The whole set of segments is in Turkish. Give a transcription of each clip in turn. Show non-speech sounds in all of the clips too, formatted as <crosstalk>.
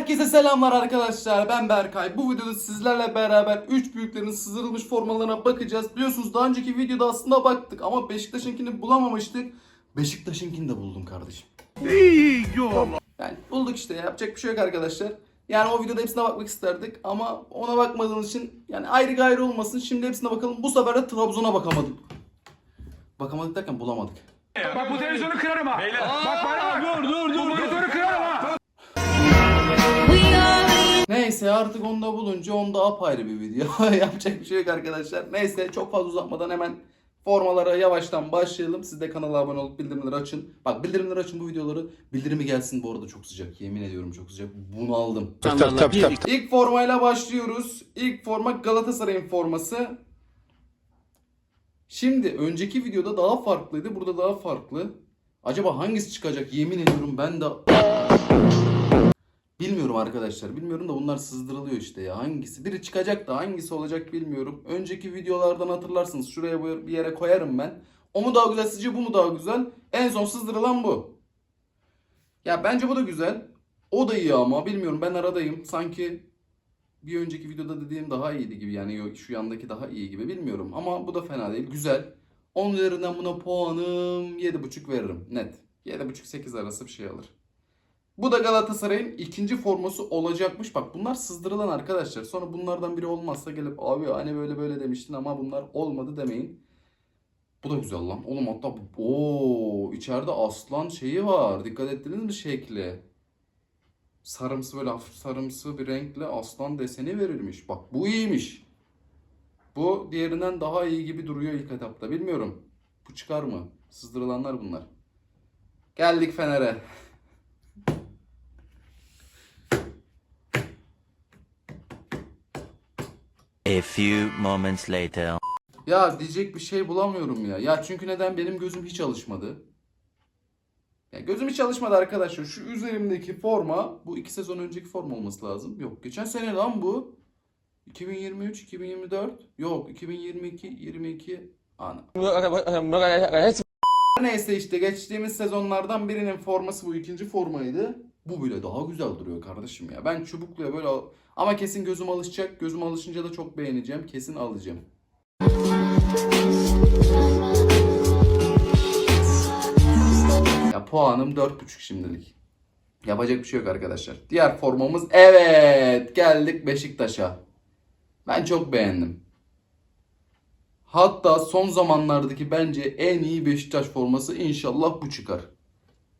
Herkese selamlar arkadaşlar. Ben Berkay. Bu videoda sizlerle beraber 3 büyüklerin sızdırılmış formalarına bakacağız. Biliyorsunuz daha önceki videoda aslında baktık ama Beşiktaş'ınkini bulamamıştık. Beşiktaş'ınkini de buldum kardeşim. Yani bulduk işte yapacak bir şey yok arkadaşlar. Yani o videoda hepsine bakmak isterdik ama ona bakmadığımız için yani ayrı gayrı olmasın. Şimdi hepsine bakalım. Bu sefer de Trabzon'a bakamadık. Bakamadık derken bulamadık. Bak bu televizyonu kırarım ha. Bak bana bak. Dur dur dur. Neyse artık onu da bulunca onda apayrı bir video. <laughs> Yapacak bir şey yok arkadaşlar. Neyse çok fazla uzatmadan hemen formalara yavaştan başlayalım. Siz de kanala abone olup bildirimleri açın. Bak bildirimleri açın bu videoları. Bildirimi gelsin bu arada çok sıcak. Yemin ediyorum çok sıcak. Bunu aldım. İlk formayla başlıyoruz. İlk forma Galatasaray'ın forması. Şimdi önceki videoda daha farklıydı. Burada daha farklı. Acaba hangisi çıkacak? Yemin ediyorum ben de Bilmiyorum arkadaşlar. Bilmiyorum da bunlar sızdırılıyor işte ya. Hangisi? Biri çıkacak da hangisi olacak bilmiyorum. Önceki videolardan hatırlarsınız. Şuraya bir yere koyarım ben. O mu daha güzel sizce bu mu daha güzel? En son sızdırılan bu. Ya bence bu da güzel. O da iyi ama bilmiyorum ben aradayım. Sanki bir önceki videoda dediğim daha iyiydi gibi. Yani şu yandaki daha iyi gibi bilmiyorum. Ama bu da fena değil. Güzel. 10 üzerinden buna puanım 7.5 veririm. Net. 7.5-8 arası bir şey alır. Bu da Galatasaray'ın ikinci forması olacakmış. Bak bunlar sızdırılan arkadaşlar. Sonra bunlardan biri olmazsa gelip abi hani böyle böyle demiştin ama bunlar olmadı demeyin. Bu da güzel lan. Oğlum hatta o içeride aslan şeyi var. Dikkat ettiniz mi şekli? Sarımsı böyle hafif sarımsı bir renkle aslan deseni verilmiş. Bak bu iyiymiş. Bu diğerinden daha iyi gibi duruyor ilk etapta. Bilmiyorum. Bu çıkar mı? Sızdırılanlar bunlar. Geldik Fener'e. A few moments later. Ya diyecek bir şey bulamıyorum ya. Ya çünkü neden benim gözüm hiç alışmadı. Ya gözüm hiç alışmadı arkadaşlar. Şu üzerimdeki forma bu iki sezon önceki forma olması lazım. Yok geçen sene lan bu. 2023 2024 yok 2022 22 ana. Neyse işte geçtiğimiz sezonlardan birinin forması bu ikinci formaydı. Bu bile daha güzel duruyor kardeşim ya. Ben çubukluya böyle al- ama kesin gözüm alışacak. Gözüm alışınca da çok beğeneceğim. Kesin alacağım. Ya puanım 4.5 şimdilik. Yapacak bir şey yok arkadaşlar. Diğer formamız evet geldik Beşiktaş'a. Ben çok beğendim. Hatta son zamanlardaki bence en iyi Beşiktaş forması inşallah bu çıkar.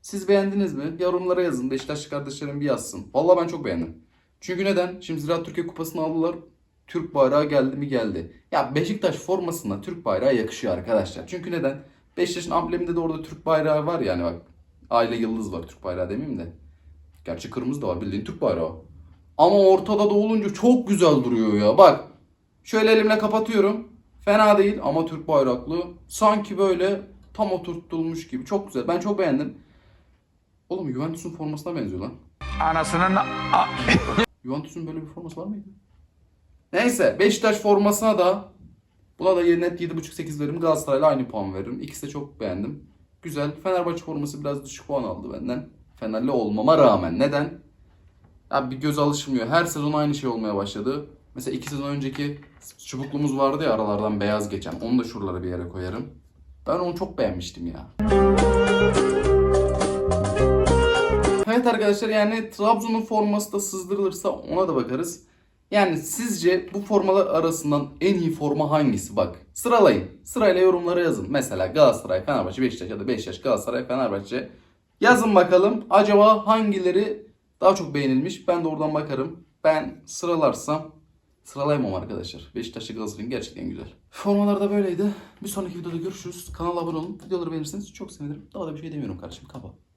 Siz beğendiniz mi? Yorumlara yazın. Beşiktaşlı kardeşlerim bir yazsın. Vallahi ben çok beğendim. Çünkü neden? Şimdi Ziraat Türkiye Kupası'nı aldılar. Türk bayrağı geldi mi geldi. Ya Beşiktaş formasına Türk bayrağı yakışıyor arkadaşlar. Çünkü neden? Beşiktaş'ın ambleminde de orada Türk bayrağı var yani bak. Aile yıldız var Türk bayrağı demeyeyim de. Gerçi kırmızı da var bildiğin Türk bayrağı. Ama ortada da olunca çok güzel duruyor ya. Bak. Şöyle elimle kapatıyorum. Fena değil ama Türk bayraklı. Sanki böyle tam oturtulmuş gibi. Çok güzel. Ben çok beğendim. Oğlum Juventus'un formasına benziyor lan. Anasının <laughs> Juventus'un böyle bir forması var mıydı? Neyse Beşiktaş formasına da buna da net 7.5-8 veririm. Galatasaray'la aynı puan veririm. İkisi de çok beğendim. Güzel. Fenerbahçe forması biraz düşük puan aldı benden. Fenerli olmama rağmen. Neden? Ya bir göz alışmıyor. Her sezon aynı şey olmaya başladı. Mesela iki sezon önceki çubuklumuz vardı ya aralardan beyaz geçen. Onu da şuralara bir yere koyarım. Ben onu çok beğenmiştim ya. Evet arkadaşlar yani Trabzon'un forması da sızdırılırsa ona da bakarız. Yani sizce bu formalar arasından en iyi forma hangisi? Bak sıralayın. Sırayla yorumlara yazın. Mesela Galatasaray, Fenerbahçe, Beşiktaş ya da Beşiktaş, Galatasaray, Fenerbahçe. Yazın bakalım acaba hangileri daha çok beğenilmiş? Ben de oradan bakarım. Ben sıralarsam sıralayamam arkadaşlar. Beşiktaş'la Galatasaray'ın gerçekten güzel. Formalar da böyleydi. Bir sonraki videoda görüşürüz. Kanala abone olun. Videoları beğenirseniz çok sevinirim. Daha da bir şey demiyorum kardeşim. Kapa.